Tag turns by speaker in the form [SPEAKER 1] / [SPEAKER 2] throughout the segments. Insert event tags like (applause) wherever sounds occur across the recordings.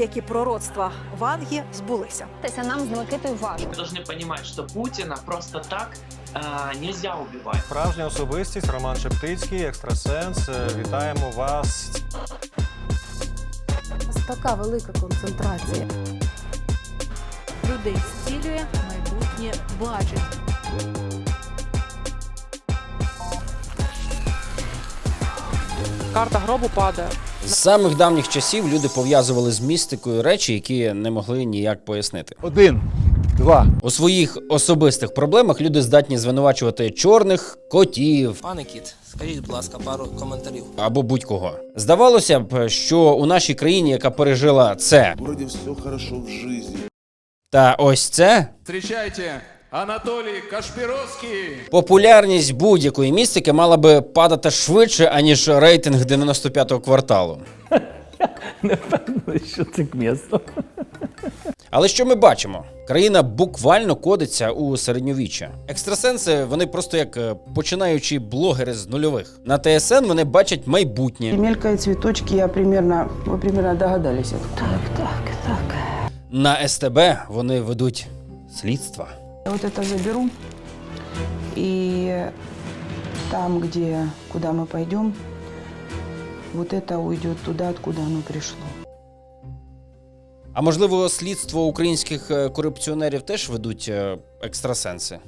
[SPEAKER 1] які пророцтва Ванги збулися.
[SPEAKER 2] Тися нам з Микитою важко.
[SPEAKER 3] Вы должны понимать, что Путина просто так э, нельзя убивать.
[SPEAKER 4] Справжня особистість Роман Шептицький, екстрасенс. Е, Вітаємо вас.
[SPEAKER 5] Ось така велика концентрація.
[SPEAKER 1] Людей зцілює, майбутнє бачить.
[SPEAKER 6] Карта гробу падає.
[SPEAKER 7] З самих давніх часів люди пов'язували з містикою речі, які не могли ніяк пояснити.
[SPEAKER 8] Один, два.
[SPEAKER 7] У своїх особистих проблемах люди здатні звинувачувати чорних котів
[SPEAKER 9] Пане кіт, скажіть, будь ласка, пару коментарів.
[SPEAKER 7] або будь-кого. Здавалося б, що у нашій країні, яка пережила це
[SPEAKER 10] Вроде все хорошо в жизни.
[SPEAKER 7] та ось це,
[SPEAKER 8] Встречайте, Анатолій Кашпіровський.
[SPEAKER 7] популярність будь-якої містики мала би падати швидше, аніж рейтинг 95-го кварталу. (laughs)
[SPEAKER 11] Не впевнений, що це місто.
[SPEAKER 7] Але що ми бачимо? Країна буквально кодиться у середньовіччя. Екстрасенси вони просто як е, починаючі блогери з нульових. На ТСН вони бачать майбутнє.
[SPEAKER 5] Мелькає цвіточки, я примерно, ви примерно догадалися. Так, так, так.
[SPEAKER 7] На СТБ вони ведуть слідства.
[SPEAKER 5] Я вот это заберу. И там, где, куда мы пойдем, вот это уйдет туда, откуда оно пришло.
[SPEAKER 7] А можливо, слідство українських е, корупціонерів теж ведуть е, екстрасенси.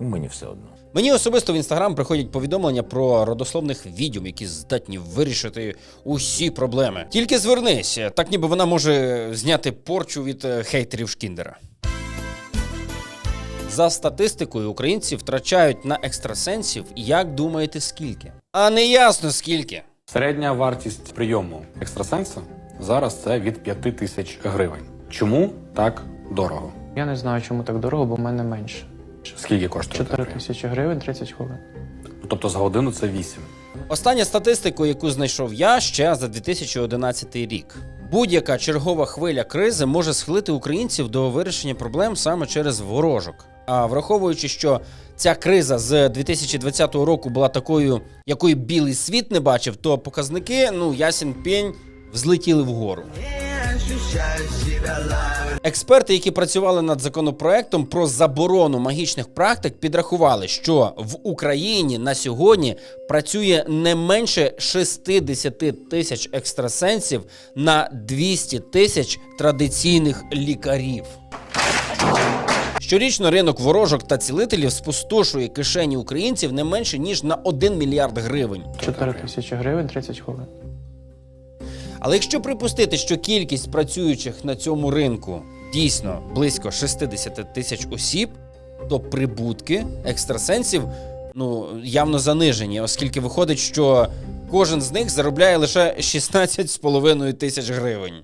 [SPEAKER 11] Мені все одно.
[SPEAKER 7] Мені особисто в інстаграм приходять повідомлення про родословних відьом, які здатні вирішити усі проблеми. Тільки звернись, так ніби вона може зняти порчу від е, хейтерів Шкіндера. За статистикою, українці втрачають на екстрасенсів, як думаєте, скільки? А не ясно скільки.
[SPEAKER 12] Середня вартість прийому екстрасенса зараз це від 5 тисяч гривень. Чому так дорого?
[SPEAKER 6] Я не знаю, чому так дорого, бо в мене менше.
[SPEAKER 12] Скільки коштує?
[SPEAKER 6] 4
[SPEAKER 12] таке?
[SPEAKER 6] тисячі гривень 30 хвилин.
[SPEAKER 12] Тобто за годину це 8.
[SPEAKER 7] Остання статистику, яку знайшов я ще за 2011 рік. Будь-яка чергова хвиля кризи може схилити українців до вирішення проблем саме через ворожок. А враховуючи, що ця криза з 2020 року була такою, якої білий світ не бачив, то показники, ну ясен пень, взлетіли вгору. Експерти, які працювали над законопроектом про заборону магічних практик, підрахували, що в Україні на сьогодні працює не менше 60 тисяч екстрасенсів на 200 тисяч традиційних лікарів. Щорічно ринок ворожок та цілителів спустошує кишені українців не менше ніж на 1 мільярд гривень.
[SPEAKER 6] 4 тисячі гривень 30 хвилин.
[SPEAKER 7] Але якщо припустити, що кількість працюючих на цьому ринку дійсно близько 60 тисяч осіб, то прибутки екстрасенсів ну явно занижені, оскільки виходить, що кожен з них заробляє лише 16,5 тисяч гривень.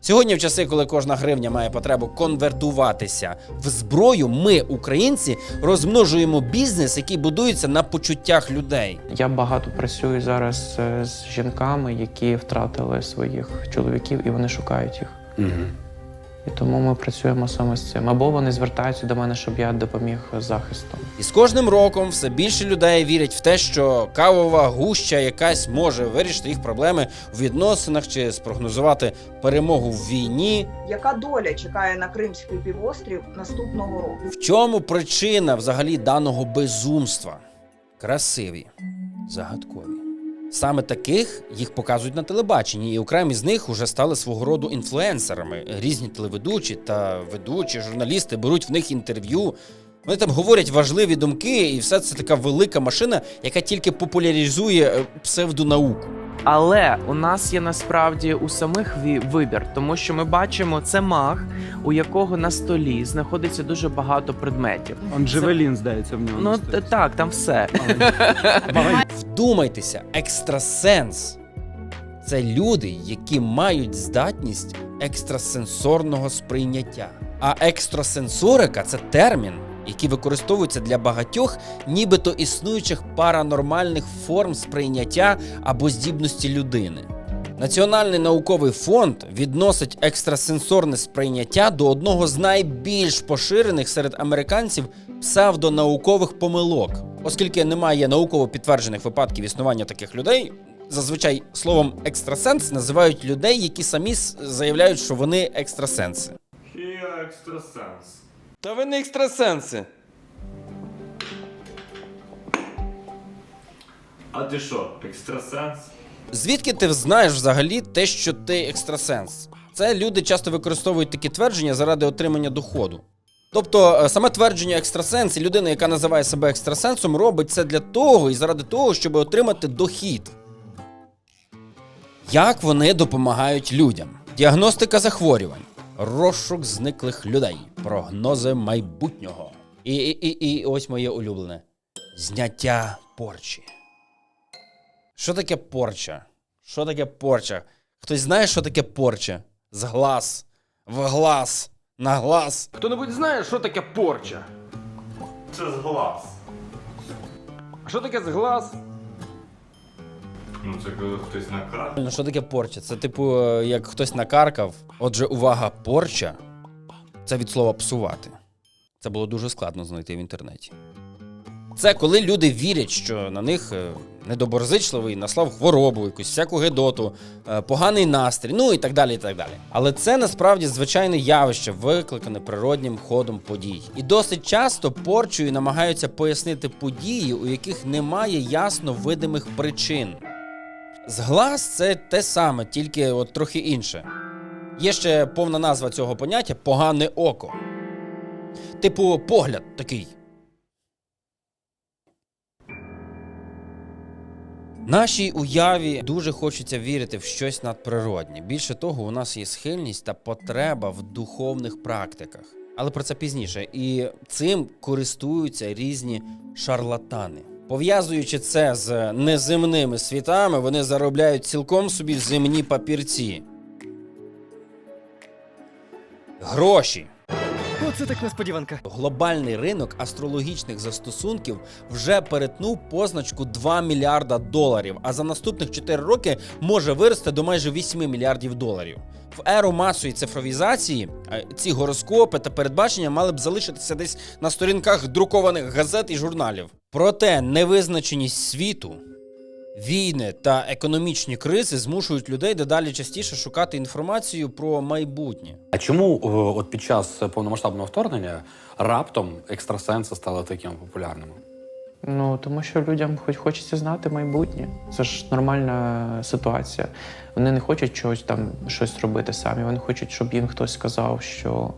[SPEAKER 7] Сьогодні, в часи, коли кожна гривня має потребу конвертуватися в зброю, ми, українці, розмножуємо бізнес, який будується на почуттях людей.
[SPEAKER 6] Я багато працюю зараз е, з жінками, які втратили своїх чоловіків і вони шукають їх.
[SPEAKER 12] Угу.
[SPEAKER 6] І тому ми працюємо саме з цим. Або вони звертаються до мене, щоб я допоміг з захистом.
[SPEAKER 7] І з кожним роком все більше людей вірять в те, що кавова гуща якась може вирішити їх проблеми в відносинах чи спрогнозувати перемогу в війні.
[SPEAKER 1] Яка доля чекає на Кримський півострів наступного року?
[SPEAKER 7] В чому причина взагалі даного безумства? Красиві, загадкові. Саме таких їх показують на телебаченні, і окремі з них уже стали свого роду інфлюенсерами. Різні телеведучі та ведучі, журналісти беруть в них інтерв'ю. Вони там говорять важливі думки, і все це така велика машина, яка тільки популяризує е, псевдонауку.
[SPEAKER 13] Але у нас є насправді у самих вибір, тому що ми бачимо це маг, у якого на столі знаходиться дуже багато предметів.
[SPEAKER 8] Он
[SPEAKER 13] Джевелін,
[SPEAKER 8] здається, в нього.
[SPEAKER 13] Ну т- так, там все.
[SPEAKER 7] Вдумайтеся, екстрасенс це люди, які мають здатність екстрасенсорного сприйняття. А екстрасенсорика це термін, який використовується для багатьох, нібито існуючих паранормальних форм сприйняття або здібності людини. Національний науковий фонд відносить екстрасенсорне сприйняття до одного з найбільш поширених серед американців псевдонаукових помилок, оскільки немає науково підтверджених випадків існування таких людей. зазвичай словом екстрасенс називають людей, які самі заявляють, що вони екстрасенси.
[SPEAKER 8] Екстрасенс.
[SPEAKER 7] Та ви не екстрасенси.
[SPEAKER 8] А ти що, екстрасенс?
[SPEAKER 7] Звідки ти знаєш взагалі те, що ти екстрасенс? Це люди часто використовують такі твердження заради отримання доходу. Тобто, е, саме твердження екстрасенс і людина, яка називає себе екстрасенсом, робить це для того і заради того, щоб отримати дохід. Як вони допомагають людям? Діагностика захворювань, розшук зниклих людей, прогнози майбутнього. І, і, і, і ось моє улюблене: зняття порчі. Що таке порча? Що таке порча? Хтось знає, що таке порча? З глаз, в глаз, на глаз.
[SPEAKER 8] Хто-небудь знає, що таке порча?
[SPEAKER 10] Це з глаз.
[SPEAKER 8] А що таке з глаз?
[SPEAKER 10] Ну це коли хтось накар.
[SPEAKER 7] Ну, що таке порча? Це типу, е, як хтось накаркав. Отже, увага, порча це від слова псувати. Це було дуже складно знайти в інтернеті. Це коли люди вірять, що на них е, недоброзичливий наслав хворобу, якусь всяку гедоту, е, поганий настрій, ну і так далі. і так далі. Але це насправді звичайне явище, викликане природнім ходом подій. І досить часто порчою намагаються пояснити події, у яких немає ясно видимих причин. Зглаз це те саме, тільки от трохи інше. Є ще повна назва цього поняття погане око. Типу, погляд такий. Нашій уяві дуже хочеться вірити в щось надприроднє. Більше того, у нас є схильність та потреба в духовних практиках. Але про це пізніше. І цим користуються різні шарлатани. Пов'язуючи це з неземними світами, вони заробляють цілком собі земні папірці. Гроші.
[SPEAKER 11] Оце так несподіванка.
[SPEAKER 7] Глобальний ринок астрологічних застосунків вже перетнув позначку 2 мільярда доларів, а за наступних 4 роки може вирости до майже 8 мільярдів доларів. В еру масової цифровізації е, ці гороскопи та передбачення мали б залишитися десь на сторінках друкованих газет і журналів. Проте невизначеність світу, війни та економічні кризи змушують людей дедалі частіше шукати інформацію про майбутнє.
[SPEAKER 12] А чому е, от під час повномасштабного вторгнення раптом екстрасенси стали такими популярними?
[SPEAKER 6] Ну тому що людям хоч хочеться знати майбутнє. Це ж нормальна ситуація. Вони не хочуть чогось там щось робити самі. Вони хочуть, щоб їм хтось сказав, що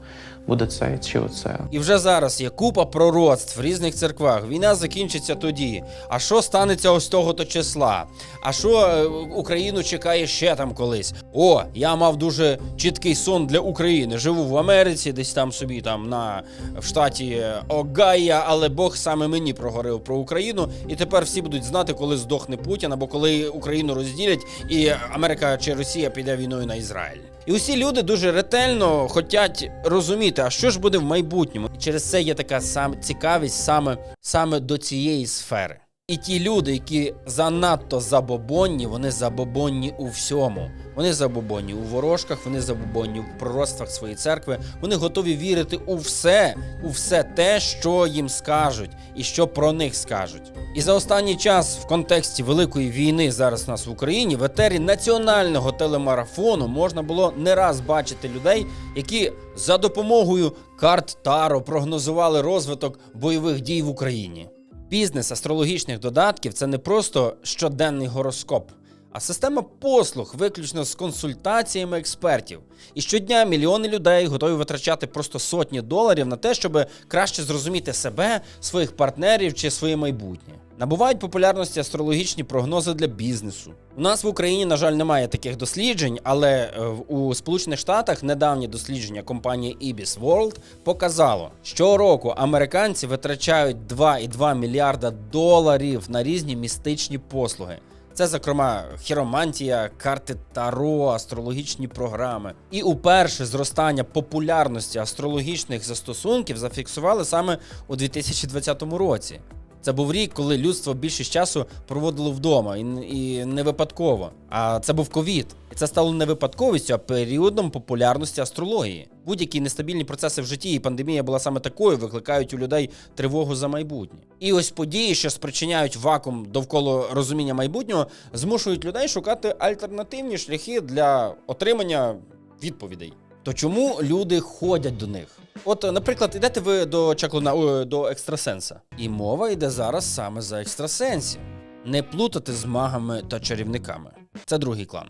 [SPEAKER 6] буде це чи оце.
[SPEAKER 7] І вже зараз є купа пророцтв в різних церквах. Війна закінчиться тоді. А що станеться ось того то числа? А що е, Україну чекає ще там колись? О, я мав дуже чіткий сон для України. Живу в Америці, десь там собі, там на в штаті Огайя, але Бог саме мені проговорив про Україну. І тепер всі будуть знати, коли здохне Путін або коли Україну розділять, і Америка чи Росія піде війною на Ізраїль. І усі люди дуже ретельно хочуть розуміти, а що ж буде в майбутньому. І через це є така сам цікавість саме, саме до цієї сфери. І ті люди, які занадто забобонні, вони забобонні у всьому. Вони забобонні у ворожках, вони забобонні в пророцтвах своєї церкви. Вони готові вірити у все, у все те, що їм скажуть, і що про них скажуть. І за останній час в контексті великої війни зараз у нас в Україні в етері національного телемарафону можна було не раз бачити людей, які за допомогою карт Таро прогнозували розвиток бойових дій в Україні. Бізнес астрологічних додатків це не просто щоденний гороскоп, а система послуг, виключно з консультаціями експертів. І щодня мільйони людей готові витрачати просто сотні доларів на те, щоб краще зрозуміти себе, своїх партнерів чи своє майбутнє. Набувають популярності астрологічні прогнози для бізнесу. У нас в Україні, на жаль, немає таких досліджень, але е, у Сполучених Штатах недавнє дослідження компанії Ibis World показало, що року американці витрачають 2,2 мільярда доларів на різні містичні послуги. Це, зокрема, хіромантія, карти Таро, астрологічні програми. І уперше зростання популярності астрологічних застосунків зафіксували саме у 2020 році. Це був рік, коли людство більшість часу проводило вдома, і, і не випадково. А це був ковід. І це стало не випадковістю, а періодом популярності астрології. Будь-які нестабільні процеси в житті, і пандемія була саме такою, викликають у людей тривогу за майбутнє. І ось події, що спричиняють вакуум довкола розуміння майбутнього, змушують людей шукати альтернативні шляхи для отримання відповідей. То чому люди ходять до них? От, наприклад, ідете ви до чаклуна о, до екстрасенса, і мова йде зараз саме за екстрасенсів. Не плутати з магами та чарівниками. Це другий клан.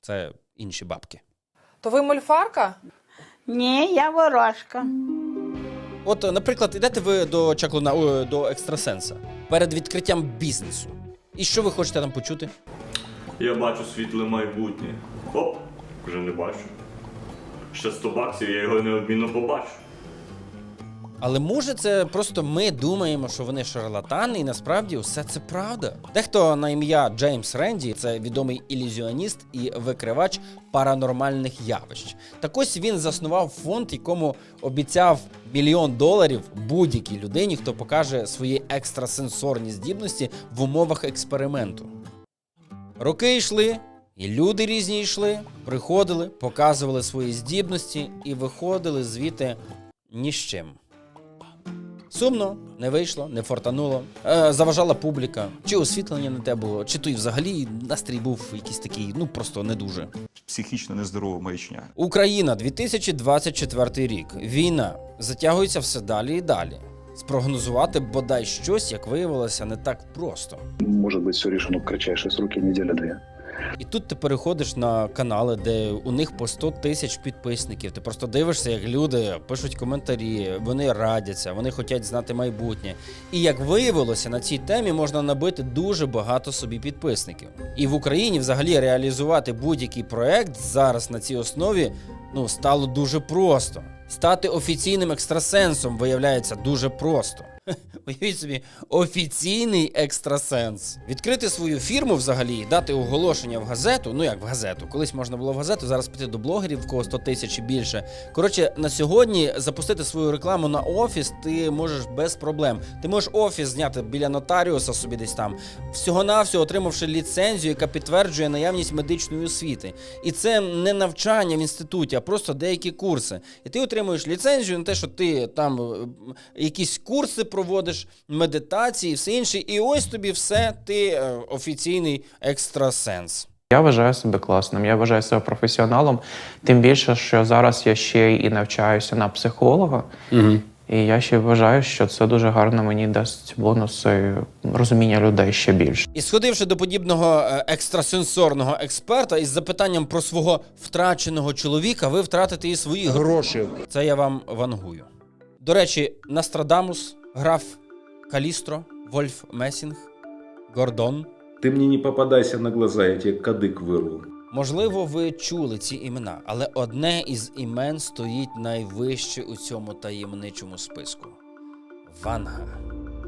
[SPEAKER 7] Це інші бабки.
[SPEAKER 2] То ви мольфарка?
[SPEAKER 5] Ні, я ворожка.
[SPEAKER 7] От, наприклад, ідете ви до чаклуна о, до екстрасенса перед відкриттям бізнесу. І що ви хочете там почути?
[SPEAKER 10] Я бачу світле майбутнє. Хоп, вже не бачу. Ще 100 баксів, я його неодмінно побачу.
[SPEAKER 7] Але може це просто ми думаємо, що вони шарлатани, і насправді все це правда. Дехто на ім'я Джеймс Ренді, це відомий ілюзіоніст і викривач паранормальних явищ. Так ось він заснував фонд, якому обіцяв мільйон доларів будь-якій людині, хто покаже свої екстрасенсорні здібності в умовах експерименту. Роки йшли, і люди різні йшли, приходили, показували свої здібності і виходили звідти ні з чим. Сумно, не вийшло, не фортануло, е, заважала публіка, чи освітлення не те було, чи то й взагалі настрій був якийсь такий, ну просто не дуже.
[SPEAKER 10] Психічно нездорова маячня.
[SPEAKER 7] Україна 2024 рік. Війна затягується все далі і далі. Спрогнозувати бодай щось, як виявилося, не так просто.
[SPEAKER 10] Може бути все рішено в кратчайші сроки, неділя-дві.
[SPEAKER 7] І тут ти переходиш на канали, де у них по 100 тисяч підписників. Ти просто дивишся, як люди пишуть коментарі, вони радяться, вони хочуть знати майбутнє. І як виявилося, на цій темі можна набити дуже багато собі підписників. І в Україні взагалі реалізувати будь-який проект зараз на цій основі ну стало дуже просто. Стати офіційним екстрасенсом виявляється дуже просто. (laughs) Уявіть собі, офіційний екстрасенс. Відкрити свою фірму взагалі, дати оголошення в газету. Ну як в газету. Колись можна було в газету, зараз піти до блогерів, в кого 100 тисяч і більше. Коротше, на сьогодні запустити свою рекламу на офіс ти можеш без проблем. Ти можеш офіс зняти біля нотаріуса собі десь там, всього-навсього отримавши ліцензію, яка підтверджує наявність медичної освіти. І це не навчання в інституті, а просто деякі курси. І ти отримуєш ліцензію на те, що ти там е, якісь курси проводиш, медитації, все інше. І ось тобі все, ти е, офіційний екстрасенс.
[SPEAKER 6] Я вважаю себе класним, я вважаю себе професіоналом. Тим більше, що зараз я ще і навчаюся на психолога.
[SPEAKER 12] Угу.
[SPEAKER 6] І я ще вважаю, що це дуже гарно мені дасть бонуси розуміння людей ще більше.
[SPEAKER 7] І сходивши до подібного е, екстрасенсорного експерта із запитанням про свого втраченого чоловіка, ви втратите і свої гроші. Це я вам вангую. До речі, Настрадамус, граф Калістро, Вольф Месінг, Гордон.
[SPEAKER 10] Ти мені не попадайся на глаза, я тебе кадик вирву.
[SPEAKER 7] Можливо, ви чули ці імена, але одне із імен стоїть найвище у цьому таємничому списку Ванга.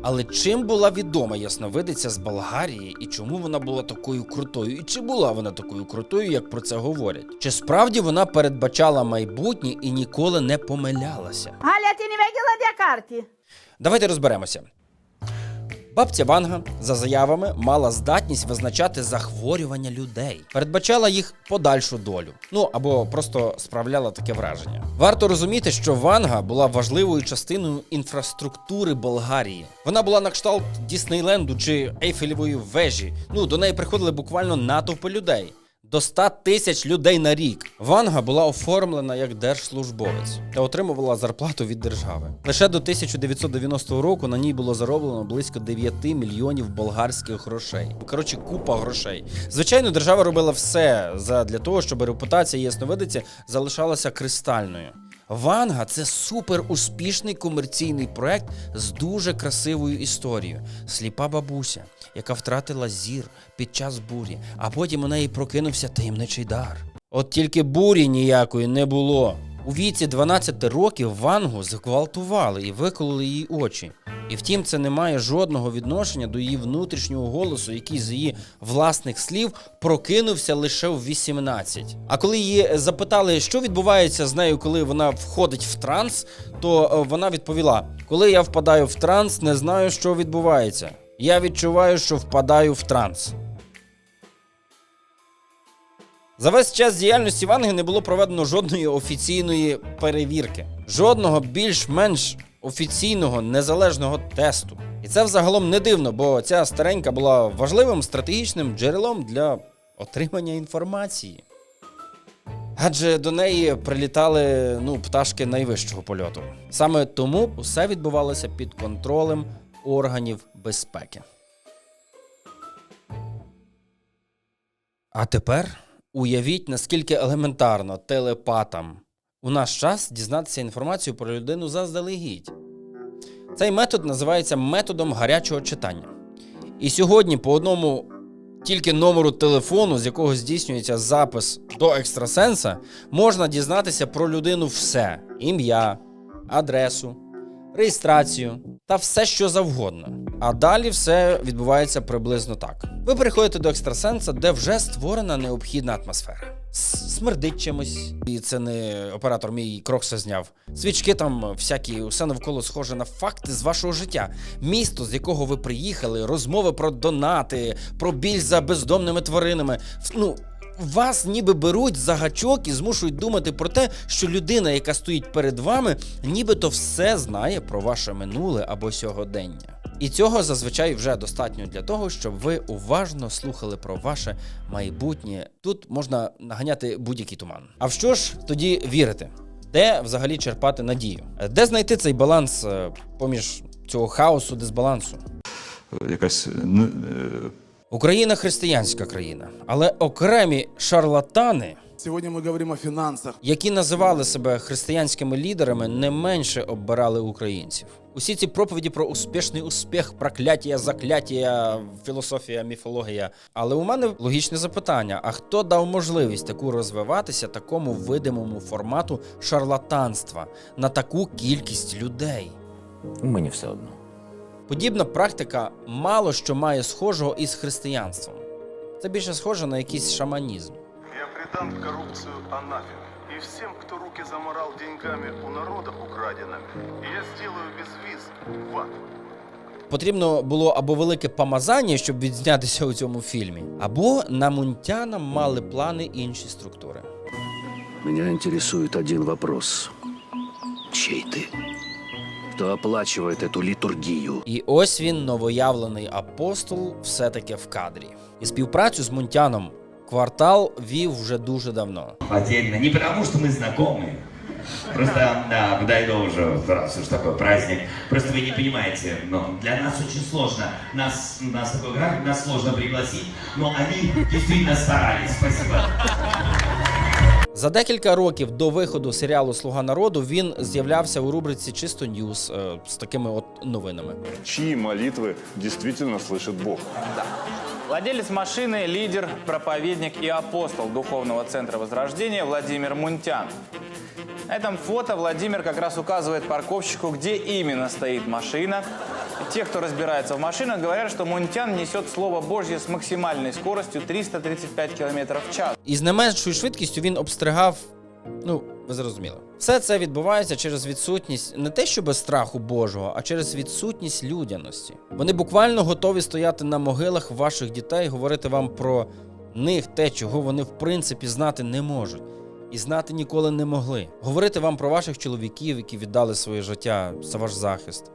[SPEAKER 7] Але чим була відома ясновидиця з Болгарії і чому вона була такою крутою? І чи була вона такою крутою, як про це говорять? Чи справді вона передбачала майбутнє і ніколи не помилялася?
[SPEAKER 5] Галя, ти не видела де карті?
[SPEAKER 7] Давайте розберемося. Бабця Ванга, за заявами, мала здатність визначати захворювання людей, передбачала їх подальшу долю. Ну або просто справляла таке враження. Варто розуміти, що Ванга була важливою частиною інфраструктури Болгарії. Вона була на кшталт Діснейленду чи Ейфелевої вежі. Ну до неї приходили буквально натовпи людей. До 100 тисяч людей на рік. Ванга була оформлена як держслужбовець та отримувала зарплату від держави. Лише до 1990 року на ній було зароблено близько 9 мільйонів болгарських грошей. Коротше, купа грошей. Звичайно, держава робила все для того, щоб репутація ясновидиці залишалася кристальною. Ванга це супер успішний комерційний проект з дуже красивою історією. Сліпа бабуся, яка втратила зір під час бурі, а потім у неї прокинувся таємничий дар. От тільки бурі ніякої не було. У віці 12 років Вангу зґвалтували і викололи її очі. І втім, це не має жодного відношення до її внутрішнього голосу, який з її власних слів прокинувся лише в 18. А коли її запитали, що відбувається з нею, коли вона входить в транс, то е, вона відповіла: коли я впадаю в транс, не знаю, що відбувається. Я відчуваю, що впадаю в транс. За весь час діяльності Ванги не було проведено жодної офіційної перевірки, жодного більш-менш офіційного незалежного тесту. І це взагалом не дивно, бо ця старенька була важливим стратегічним джерелом для отримання інформації. Адже до неї прилітали ну, пташки найвищого польоту. Саме тому усе відбувалося під контролем органів безпеки. А тепер уявіть, наскільки елементарно телепатам у наш час дізнатися інформацію про людину заздалегідь. Цей метод називається методом гарячого читання. І сьогодні по одному тільки номеру телефону, з якого здійснюється запис до екстрасенса, можна дізнатися про людину все: ім'я, адресу, реєстрацію та все, що завгодно. А далі все відбувається приблизно так. Ви переходите до екстрасенса, де вже створена необхідна атмосфера. Смердить чимось, і це не оператор мій крокса зняв. Свічки там всякі, усе навколо схоже на факти з вашого життя. Місто, з якого ви приїхали, розмови про донати, про біль за бездомними тваринами. Ну, вас ніби беруть за гачок і змушують думати про те, що людина, яка стоїть перед вами, нібито все знає про ваше минуле або сьогодення. І цього зазвичай вже достатньо для того, щоб ви уважно слухали про ваше майбутнє. Тут можна наганяти будь-який туман. А в що ж тоді вірити? Де взагалі черпати надію? Де знайти цей баланс е, поміж цього хаосу, дисбалансу?
[SPEAKER 10] Якась ну,
[SPEAKER 7] Україна християнська країна, але окремі шарлатани,
[SPEAKER 14] Сегодня мы говорим о финансах.
[SPEAKER 7] які називали себе християнськими лідерами, не менше оббирали українців. Усі ці проповіді про успішний успіх, прокляття, закляття, філософія, міфологія. Але у мене логічне запитання: а хто дав можливість таку розвиватися такому видимому формату шарлатанства на таку кількість людей?
[SPEAKER 11] Мені все одно.
[SPEAKER 7] Подібна практика мало що має схожого із християнством. Це більше схоже на якийсь шаманізм.
[SPEAKER 14] Я предам коррупцию анафеме. И всем, кто руки заморал деньгами у народа украденными, я сделаю без виз в ад.
[SPEAKER 7] Потрібно було або велике помазання, щоб відзнятися у цьому фільмі, або на Мунтяна мали плани інші структури.
[SPEAKER 11] Меня интересует один вопрос. Чей ты? Кто оплачивает эту литургию?
[SPEAKER 7] І ось він, новоявлений апостол, все-таки в кадрі. І співпрацю з Мунтяном квартал вів вже дуже давно.
[SPEAKER 15] Отдельно. Не потому, что мы знакомы. Просто, да, Гдайдо уже, раз уж такой праздник. Просто вы не понимаете, но для нас очень сложно. Нас, у нас такой график, нас сложно пригласить, но они действительно старались. Спасибо.
[SPEAKER 7] За декілька років до виходу серіалу Слуга народу він з'являвся у рубриці Чисто Ньюс е, з такими от новинами.
[SPEAKER 14] Чьи молитвы действительно слышит Бог?
[SPEAKER 16] Владелец машины, лидер, проповедник и апостол Духовного центра Возрождения Владимир Мунтян. На этом фото Владимир как раз указывает парковщику, где именно стоит машина. те, кто разбирается в машинах, говорят, что Мунтян несет Слово Божье с максимальной скоростью 335 км в час.
[SPEAKER 7] І з не меншою швидкістю він обстригав. Ну, ви зрозуміли. Все це відбувається через відсутність не те, що без страху Божого, а через відсутність людяності. Вони буквально готові стояти на могилах ваших дітей, говорити вам про них те, чого вони в принципі знати не можуть. І знати ніколи не могли. Говорити вам про ваших чоловіків, які віддали своє життя за ваш захист.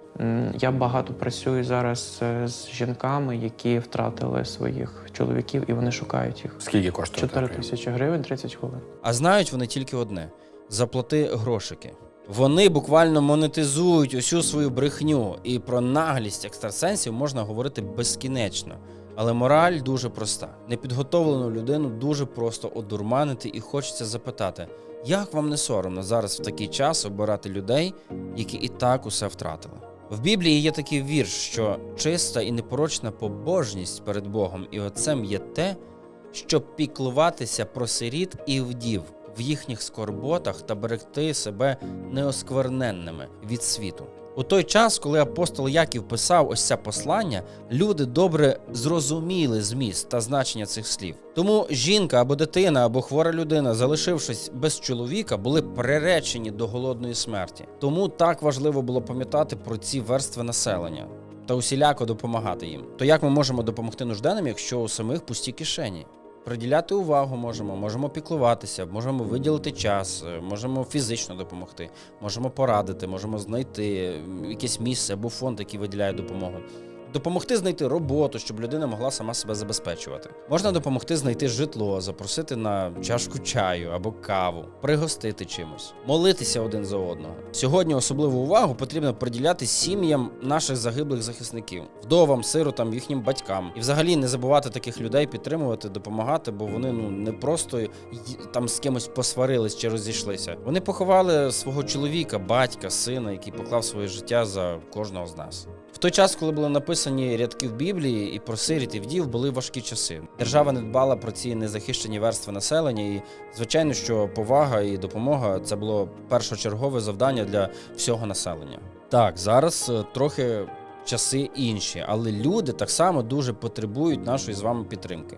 [SPEAKER 6] Я багато працюю зараз е, з жінками, які втратили своїх чоловіків, і вони шукають їх.
[SPEAKER 12] Скільки коштує?
[SPEAKER 6] 4 тисячі гривень, 30 хвилин.
[SPEAKER 7] А знають вони тільки одне: заплати грошики. Вони буквально монетизують усю свою брехню, і про наглість екстрасенсів можна говорити безкінечно. Але мораль дуже проста. Непідготовлену людину дуже просто одурманити, і хочеться запитати, як вам не соромно зараз в такий час обирати людей, які і так усе втратили. В Біблії є такий вірш, що чиста і непорочна побожність перед Богом і Отцем є те, щоб піклуватися про сиріт і вдів в їхніх скорботах та берегти себе неоскверненними від світу. У той час, коли апостол Яків писав ось це послання, люди добре зрозуміли зміст та значення цих слів. Тому жінка або дитина, або хвора людина, залишившись без чоловіка, були приречені до голодної смерті. Тому так важливо було пам'ятати про ці верстви населення та усіляко допомагати їм. То як ми можемо допомогти нужденним, якщо у самих пусті кишені? Приділяти увагу можемо, можемо піклуватися, можемо виділити час, е, можемо фізично допомогти, можемо порадити, можемо знайти якесь місце або фонд, який виділяє допомогу. Допомогти знайти роботу, щоб людина могла сама себе забезпечувати. Можна допомогти знайти житло, запросити на чашку чаю або каву, пригостити чимось, молитися один за одного. Сьогодні особливу увагу потрібно приділяти сім'ям наших загиблих захисників, вдовам, сиротам, їхнім батькам. І взагалі не забувати таких людей підтримувати, допомагати, бо вони ну не просто там з кимось посварились чи розійшлися. Вони поховали свого чоловіка, батька, сина, який поклав своє життя за кожного з нас. В той час, коли були написані рядки в Біблії і про сиріт і вдів, були важкі часи. Держава не дбала про ці незахищені верстви населення, і звичайно, що повага і допомога це було першочергове завдання для всього населення. Так, зараз е, трохи часи інші, але люди так само дуже потребують нашої з вами підтримки.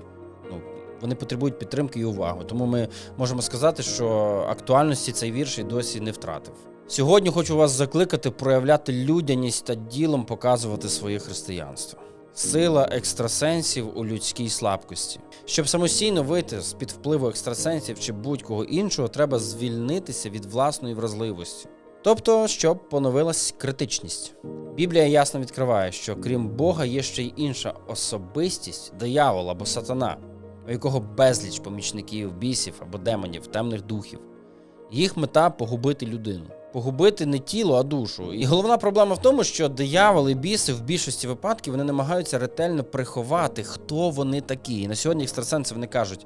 [SPEAKER 7] Ну, вони потребують підтримки і уваги. Тому ми можемо сказати, що актуальності цей вірш і досі не втратив. Сьогодні хочу вас закликати проявляти людяність та ділом показувати своє християнство. Сила екстрасенсів у людській слабкості. Щоб самостійно вийти з під впливу екстрасенсів чи будь-кого іншого, треба звільнитися від власної вразливості. Тобто, щоб поновилась критичність. Біблія ясно відкриває, що крім Бога є ще й інша особистість, диявол або сатана, у якого безліч помічників, бісів або демонів, темних духів. Їх мета погубити людину. Погубити не тіло, а душу. І головна проблема в тому, що дияволи біси в більшості випадків вони намагаються ретельно приховати, хто вони такі. І на сьогодні екстрасенси вони кажуть: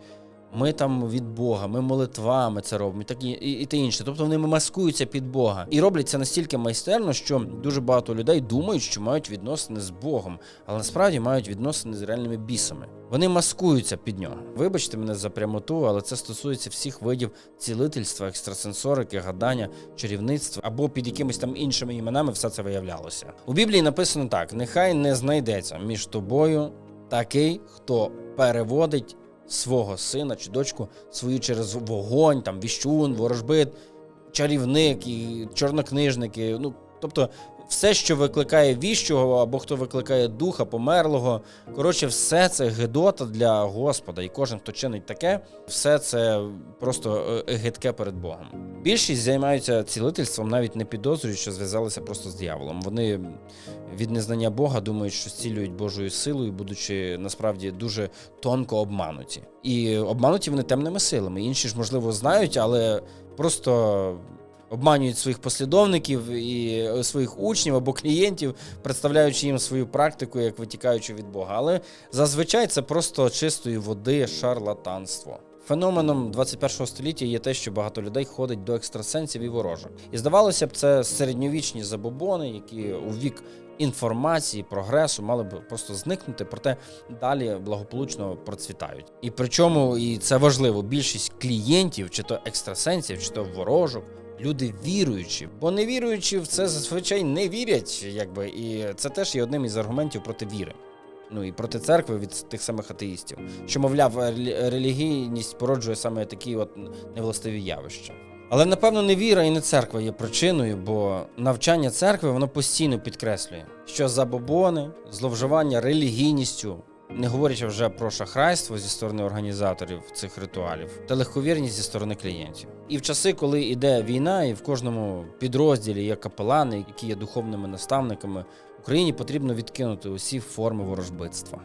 [SPEAKER 7] ми там від Бога, ми молитвами це робимо, так і, і, і те інше. Тобто вони маскуються під Бога і роблять це настільки майстерно, що дуже багато людей думають, що мають відносини з Богом, але насправді мають відносини з реальними бісами. Вони маскуються під нього. Вибачте мене за прямоту, але це стосується всіх видів цілительства, екстрасенсорики, гадання, чарівництва або під якимись там іншими іменами все це виявлялося. У Біблії написано так: нехай не знайдеться між тобою такий, хто переводить свого сина чи дочку свою через вогонь, там віщун, ворожбит, чарівник і чорнокнижники. Ну, тобто, все, що викликає віщого, або хто викликає духа померлого. Коротше, все це гидота для Господа. І кожен, хто чинить таке, все це просто е, гидке перед Богом. Більшість займаються цілительством, навіть не підозрюють, що зв'язалися просто з дияволом. Вони від незнання Бога думають, що зцілюють Божою силою, будучи насправді дуже тонко обмануті. І обмануті вони темними силами. Інші ж, можливо, знають, але просто обманюють своїх послідовників і е, своїх учнів або клієнтів, представляючи їм свою практику як витікаючу від Бога. Але зазвичай це просто чистої води шарлатанство. Феноменом 21 століття є те, що багато людей ходить до екстрасенсів і ворожок. І здавалося б, це середньовічні забобони, які у вік інформації, прогресу мали б просто зникнути, проте далі благополучно процвітають. І причому, і це важливо, більшість клієнтів, чи то екстрасенсів, чи то ворожок. Люди віруючі, бо невіруючі в це зазвичай не вірять, якби і це теж є одним із аргументів проти віри. Ну і проти церкви від тих самих атеїстів, що, мовляв, релігійність породжує саме такі от невластиві явища. Але напевно не віра і не церква є причиною, бо навчання церкви воно постійно підкреслює, що забобони, зловживання релігійністю, не говорячи вже про шахрайство зі сторони організаторів цих ритуалів та легковірність зі сторони клієнтів. І в часи, коли йде війна, і в кожному підрозділі є капелани, які є духовними наставниками, Україні потрібно відкинути усі форми ворожбитства.